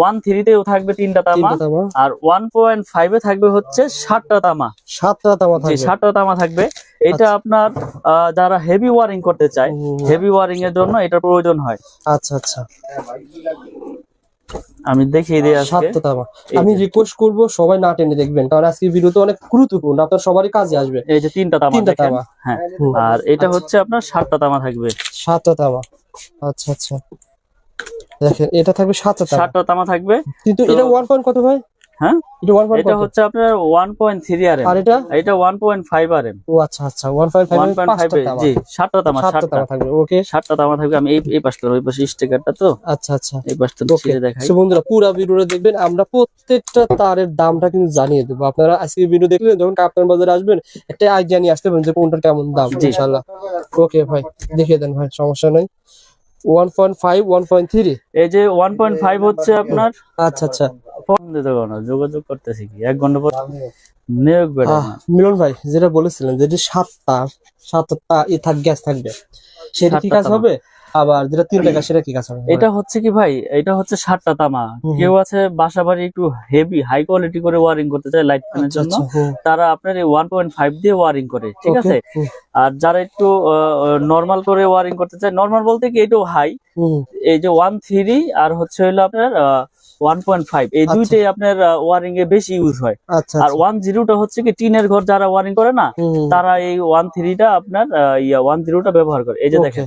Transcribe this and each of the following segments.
One থ্রিতেও থাকবে তিনটা তামা। আর ওয়ান পয়েন্ট ফাইভে থাকবে হচ্ছে ষাটটা তামা। সাতটা তামা থাকবে। ষাটটা তামা থাকবে। এটা আপনার যারা হেভি ওয়ারিং করতে চায় হেভি ওয়ারিং এর জন্য এটা প্রয়োজন হয়। আচ্ছা আচ্ছা। আমি দেখিয়ে দিই সাতটা তামা। আমি রিকোয়েস্ট করব সবাই না টেনে দেখবেন কারণ আজকে ভিডিওতে অনেক গুরুত্বপূর্ণ আপনার সবারই কাজে আসবে। এই যে তিনটা তামা তিনটা তামা। হ্যাঁ। আর এটা হচ্ছে আপনার ষাটটা তামা থাকবে। সাতটা তামা। আচ্ছা আচ্ছা। দেখেন এটা থাকবে সাতটা ষাটটা তামা থাকবে। কিন্তু এটা ওয়ান পয়েন্ট কত ভাই? হ্যাঁ? এটা ওয়ান পয়েন্ট এটা হচ্ছে আপনার ওয়ান পয়েন্ট থ্রি আর আর এটা? এটা ওয়ান পয়েন্ট ফাইভ আর ও আচ্ছা আচ্ছা ওয়ান পয়েন্ট ফাইভ ফাইভ জি ষাটটা তামা সাতটা তামা থাকবে ওকে ষাটটা তামা থাকবে আমি এই এই পাশটা ওই পাশে স্টিকারটা তো? আচ্ছা আচ্ছা। এই পাশটা ছিঁড়ে দেখাই। সো বন্ধুরা পুরো ভিডিওটা দেখবেন আমরা প্রত্যেকটা তারের দামটা কিন্তু জানিয়ে দেবো। আপনারা আজকে ভিডিও দেখলে যখন কাপ্তান বাজারে আসবেন একটা আইডিয়া নিয়ে আসতে পারেন যে কোনটার কেমন দাম জি। ইনশাল্লাহ ওকে ভাই দেখিয়ে দেন ভাই সমস্যা নেই। One point five one point three এই যে ওয়ান পয়েন্ট ফাইভ হচ্ছে আপনার? আচ্ছা আচ্ছা। ফোন দিতে পারো না যোগাযোগ করতেছি কি? এক ঘণ্টা পর নিয়োগ মিলন ভাই যেটা বলেছিলেন যেটা সাতটা সাতটা ই থাক গ্যাস থাকবে। সেটা কি কাজ হবে? আবার যেটা তিনটা গ্যাস সেটা কি হবে এটা হচ্ছে কি ভাই? এটা হচ্ছে ষাটটা তামা। কেউ আছে বাসা বাড়ি একটু হেভি হাই কোয়ালিটি করে ওয়ারিং করতে চায় লাইট ফ্যানের আচ্ছা জন্য আচ্ছা তারা আপনার এই ওয়ান পয়েন্ট ফাইভ দিয়ে ওয়ারিং করে ঠিক আছে? আর যারা একটু নর্মাল করে ওয়ারিং করতে চায় নর্মাল বলতে কি এটাও হাই এই যে ওয়ান থ্রি আর হচ্ছে হলো আপনার ওয়ান পয়েন্ট ফাইভ এই আচ্ছা। দুইটাই আপনার ওয়ারিং এ বেশি ইউজ হয়। আর ওয়ান জিরোটা হচ্ছে কি টিনের ঘর যারা ওয়ারিং করে না তারা এই ওয়ান থ্রিটা আপনার ওয়ান জিরোটা ব্যবহার করে। এই যে দেখেন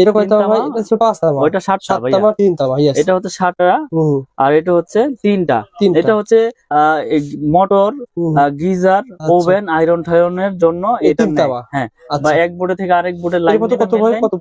এটা কয় তামা এটা ছিল পাঁচ তামা ওইটা সাত ভাইয়া। তামা তিন তামা ইয়েস এটা হচ্ছে সাতটা আর এটা হচ্ছে তিনটা। তিনটা। এটা হচ্ছে মোটর গিজার আচ্ছা। ওভেন আয়রন টায়রনের জন্য এটা তামা? হ্যাঁ আচ্ছা। বা এক বোর্ডে থেকে আরেক বোর্ডে লাইন কত কত ভাই? কত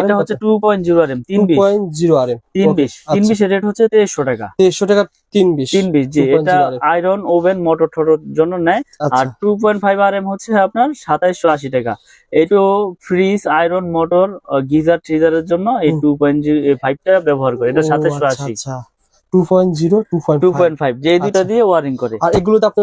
এটা হচ্ছে two point zero R M তিন বিশ। পয়েন্ট জিরো আর তিন Okay, তিন আচ্ছা। রেট হচ্ছে তেইশশো টাকা। তেইশশো টাকা তিন বিশ তিন বিশ জি এটা আয়রন ওভেন মোটর টোটর জন্য নেয়। আচ্ছা। আর two point five R M হচ্ছে আপনার সাতাইশশো আশি টাকা। এইটো ফ্রিজ আয়রন মোটর গিজার ট্রিজারের জন্য এই টু পয়েন্ট ফাইভটা ব্যবহার করে। এটা সাতাইশশো আশি। Two point zero two point two point five যে দুটা আচ্ছা। দিয়ে ওয়ারিং করে। আর এগুলোতে আপনি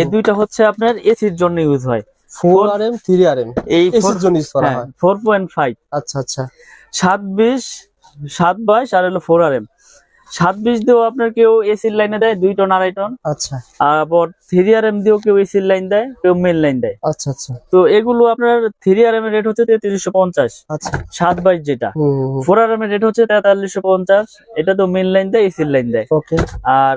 এই দুইটা হচ্ছে আপনার এসির জন্য ইউজ হয়। Four R M three R M এই এসির জন্য ইউজ করা হয় পয়েন্ট ফাইভ আচ্ছা আচ্ছা। সাত বিশ সাত বাইশ আর হলো ফোর আর এম সাত বিশ দিয়েও আপনার কেউ এসির লাইনে দেয় দুই টন আড়াই টন আচ্ছা। আবার আর এম দিয়েও কেউ এসির লাইন দেয় কেউ মেন লাইন দেয়। আচ্ছা আচ্ছা। তো এগুলো আপনার থ্রি আর এম এর রেট হচ্ছে তেত্রিশশো পঞ্চাশ। আচ্ছা। সাত বাইশ যেটা। হুম, হুম, হুম, ফোর আর এর রেট হচ্ছে তেতাল্লিশশো পঞ্চাশ। এটা তো মেন লাইন দেয় এসির লাইন দেয়। ওকে আর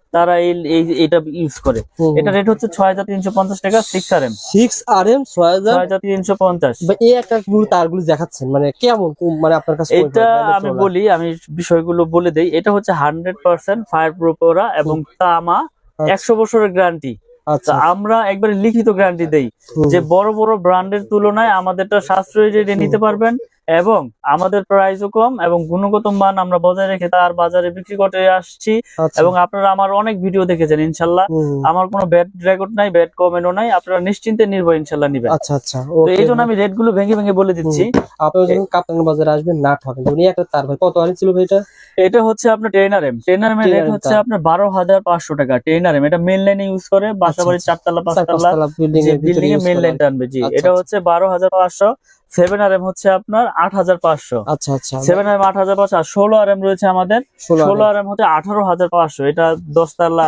তারা এই এটা ইউজ করে। এটা রেট হচ্ছে ছয় হাজার তিনশো পঞ্চাশ টাকা six R M six R M ছয় হাজার তিনশো পঞ্চাশ। এই একটা গুলো তারগুলো দেখাচ্ছেন মানে কেমন মানে আপনার কাছে এটা আমি বলি আমি বিষয়গুলো বলে দেই এটা হচ্ছে হান্ড্রেড পার্সেন্ট ফায়ার প্রুফ করা এবং তামা আচ্ছা। একশো বছরের গ্যারান্টি আচ্ছা। আমরা একবারে লিখিত গ্যারান্টি দেই যে বড় বড় ব্র্যান্ডের তুলনায় আমাদেরটা সাশ্রয়ী রেটে নিতে পারবেন। এবং আমাদের প্রাইসও কম এবং গুণগত মান আমরা বজায় রেখে তার বাজারে বিক্রি করতে আসছি। আচ্ছা, এবং আপনারা আমার অনেক ভিডিও দেখেছেন ইনশাল্লাহ। আমার কোনো ব্যাড রেকর্ড নাই ব্যাড কমেন্টও নাই। আপনারা নিশ্চিন্তে নির্ভয় ইনশাল্লাহ নিবেন। আচ্ছা আচ্ছা। তো এই জন্য আমি রেটগুলো ভেঙে ভেঙে বলে দিচ্ছি। আপনারা যখন বাজারে আসবেন নাট হবেন উনি একটা তার ভাই। কত আনি ছিল ভাই এটা? এটা হচ্ছে আপনার trainer M trainer M rate হচ্ছে আপনার বারো হাজার পাঁচশো টাকা। ট্রেনার এম এটা মেন লাইনে ইউজ করে। বাসা বাড়ির আচ্ছা। চারতলা চার পাঁচতলা বিল্ডিং এ মেন লাইন। টানবে জি আচ্ছা, এটা আচ্ছা। হচ্ছে বারো হাজার পাঁচশো। সেভেন আর এম হচ্ছে আপনার আট হাজার পাঁচশো। আচ্ছা আচ্ছা। সেভেন আর এম আট হাজার পাঁচশো আর ষোলো আর এম রয়েছে আমাদের। ষোলো আর এম হচ্ছে আঠারো হাজার পাঁচশো। এটা দশতলা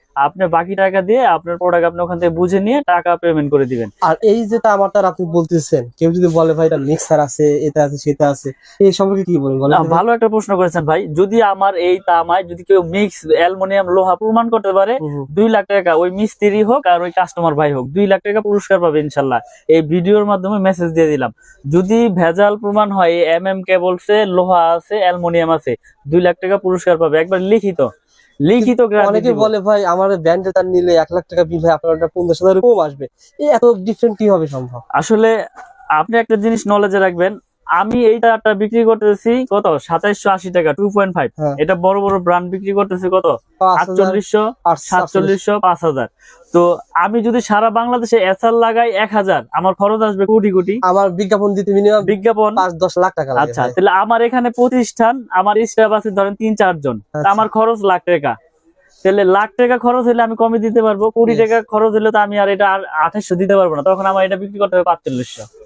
আপনার বাকি টাকা দিয়ে আপনার প্রোডাক্ট আপনি ওখান থেকে বুঝে নিয়ে টাকা পেমেন্ট করে দিবেন। আর এই যেটা আমার তার আপনি বলতেছেন কেউ যদি বলে ভাই এটা মিক্সার আছে এটা আছে সেটা আছে এই সম্পর্কে কি বলেন বলেন ভালো একটা প্রশ্ন করেছেন ভাই। যদি আমার এই তামায় যদি কেউ মিক্স অ্যালুমিনিয়াম লোহা প্রমাণ করতে পারে হুম, হুম। দুই লাখ টাকা ওই মিস্ত্রি হোক আর ওই কাস্টমার ভাই হোক দুই লাখ টাকা পুরস্কার পাবে ইনশাল্লাহ। এই ভিডিওর মাধ্যমে মেসেজ দিয়ে দিলাম। যদি ভেজাল প্রমাণ হয় এম এম কেবলসে লোহা আছে অ্যালুমিনিয়াম আছে দুই লাখ টাকা পুরস্কার পাবে। একবার লিখিত। লিখিত অনেকে বলে ভাই আমার ব্যান্ডে তার নিলে এক লাখ টাকা বিল হয় আপনার পঞ্চাশ হাজার কম আসবে। এত ডিফারেন্ট কি হবে সম্ভব? আসলে আপনি একটা জিনিস নলেজে রাখবেন আমি এই তারটা বিক্রি করতেছি কত? সাতাইশশো আশি টাকা টু পয়েন্ট ফাইভ। এটা বড় বড় ব্র্যান্ড বিক্রি করতেছি কত? আটচল্লিশশো আট- সাতচল্লিশশো পাঁচ হাজার। তো আমি যদি সারা বাংলাদেশে এসআর লাগাই এক হাজার আমার খরচ আসবে কোটি কোটি। আমার বিজ্ঞাপন দিতে মিনিমাম বিজ্ঞাপন? পাঁচ দশ লাখ টাকা আচ্ছা তাহলে আমার এখানে প্রতিষ্ঠান আমার স্টাফ আছে ধরেন তিন চারজন আচ্ছা। আমার খরচ লাখ টাকা। তাহলে লাখ টাকা খরচ হলে আমি কমে দিতে পারব কোটি টাকা খরচ হলে তো আমি আর এটা আঠাশশো দিতে পারব না। তখন আমার এটা বিক্রি করতে হবে পাঁচচল্লিশশো।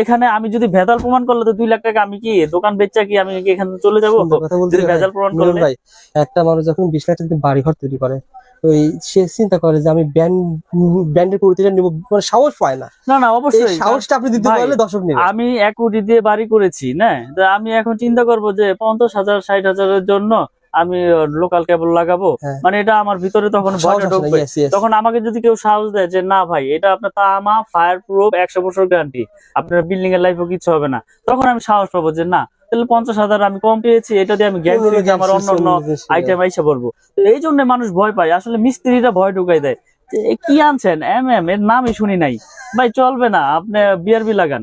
এখানে আমি যদি ভেজাল প্রমাণ করলে তো দুই লাখ টাকা আমি কি দোকান বেচা কি আমি কি এখান চলে যাব? ভেজাল প্রমাণ করলে? ভাই একটা মানুষ যখন বিশ লাখ টাকা বাড়ি ঘর তৈরি করে ওই সে চিন্তা করে যে আমি ব্যান্ড ব্যান্ডের প্রতিটা নিব মানে সাহস পায় না। না না অবশ্যই। সাহসটা আপনি দিতে পারলে দর্শক নেবে। আমি এক কোটি দিয়ে বাড়ি করেছি না? আমি এখন চিন্তা করব যে পঞ্চাশ হাজার ষাট হাজারের জন্য আমি লোকাল কেবল লাগাবো। হ্যাঁ। মানে এটা আমার ভিতরে তখন ভয়টা ঢুকবে. তখন আমাকে যদি কেউ সাহস দেয় যে না ভাই এটা আপনার তামা ফায়ার প্রুফ একশো বছর গ্যারান্টি আপনার বিল্ডিং এর লাইফও কিছু হবে না। তখন আমি সাহস পাবো যে না তাহলে পঞ্চাশ হাজার আমি কম পেয়েছি এটা দিয়ে আমি অন্য আমার অন্য অন্য আইটেম আইসা পড়ব। এই জন্য মানুষ ভয় পায়। আসলে ভয় ঢুকাই দেয়। কি আনছেন? এম এম এর নামই শুনি নাই। ভাই চলবে না আপনি বিআরবি লাগান।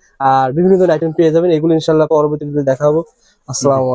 আর বিভিন্ন ধরনের আইটেম পেয়ে যাবেন। এগুলো পরবর্তী পরবর্তীতে দেখাবো আসসালামু